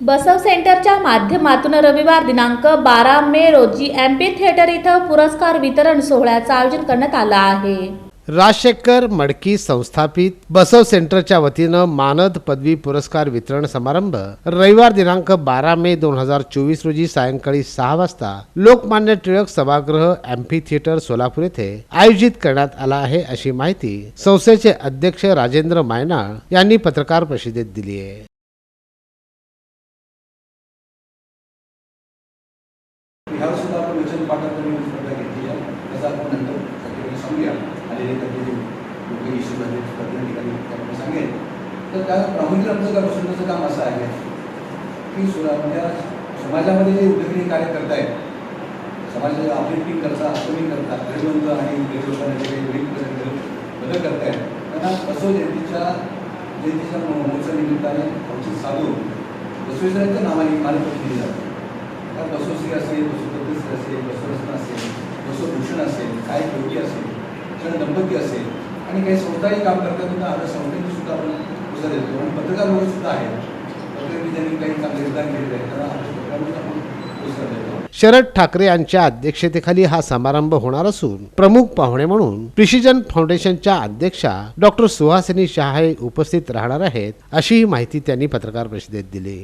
बसव सेंटरच्या माध्यमातून रविवार दिनांक बारा मे रोजी एमपी थिएटर इथं पुरस्कार वितरण सोहळ्याचं आयोजन करण्यात आलं आहे. राजशेखर मडकी संस्थापित बसव सेंटरच्या वतीनं मानद पदवी पुरस्कार वितरण समारंभ रविवार दिनांक बारा मे दोन हजार चोवीस रोजी सायंकाळी सहा वाजता लोकमान्य टिळक सभागृह एम्फी थिएटर सोलापूर येथे आयोजित करण्यात आला आहे अशी माहिती संस्थेचे अध्यक्ष राजेंद्र मायनाळ यांनी पत्रकार परिषदेत दिली आहे. ह्यावर सुद्धा आपण वचन पाठांतरी स्पर्धा घेतली आहे. त्याचा आपण नंतर सगळ्यांनी सांगूया. आलेले त्याचे लोक इश्यू झाले स्पर्धा ठिकाणी आपण सांगेल. तर त्या प्रामुख्याने आमचं काम सुंदरचं काम असं आहे की सुद्धा म्हणजे समाजामध्ये जे उद्योगी कार्य करतायत समाजाचे अपलिफ्टिंग करता अपलिंग करतात गरीबंत आणि गरीबांना जे काही गरीब बदल करतायत त्यांना असो जयंतीच्या जयंतीच्या महोत्सव निमित्ताने औषध साधून बसवेश्वरांच्या नावाने मार्गदर्शन दिली जाते. बसवश्री असेल बसुपतीश्री असेल बसवरत्न असेल बसवभूषण असेल काही योगी असेल क्षण दंपती असेल आणि काही संस्थाही काम करतात तर आपल्या संस्थेने सुद्धा आपण पुस्तक देतो. आणि पत्रकार लोक सुद्धा आहेत. पत्रकार ज्यांनी काही चांगले योगदान केलेलं आहे त्यांना आपण पत्रकारांना आपण पुस्तक देतो. शरद ठाकरे यांच्या अध्यक्षतेखाली हा समारंभ होणार असून प्रमुख पाहुणे म्हणून प्रिसिजन फाउंडेशनच्या अध्यक्षा डॉक्टर सुहासिनी शहा हे उपस्थित राहणार आहेत अशीही माहिती त्यांनी पत्रकार परिषदेत दिली.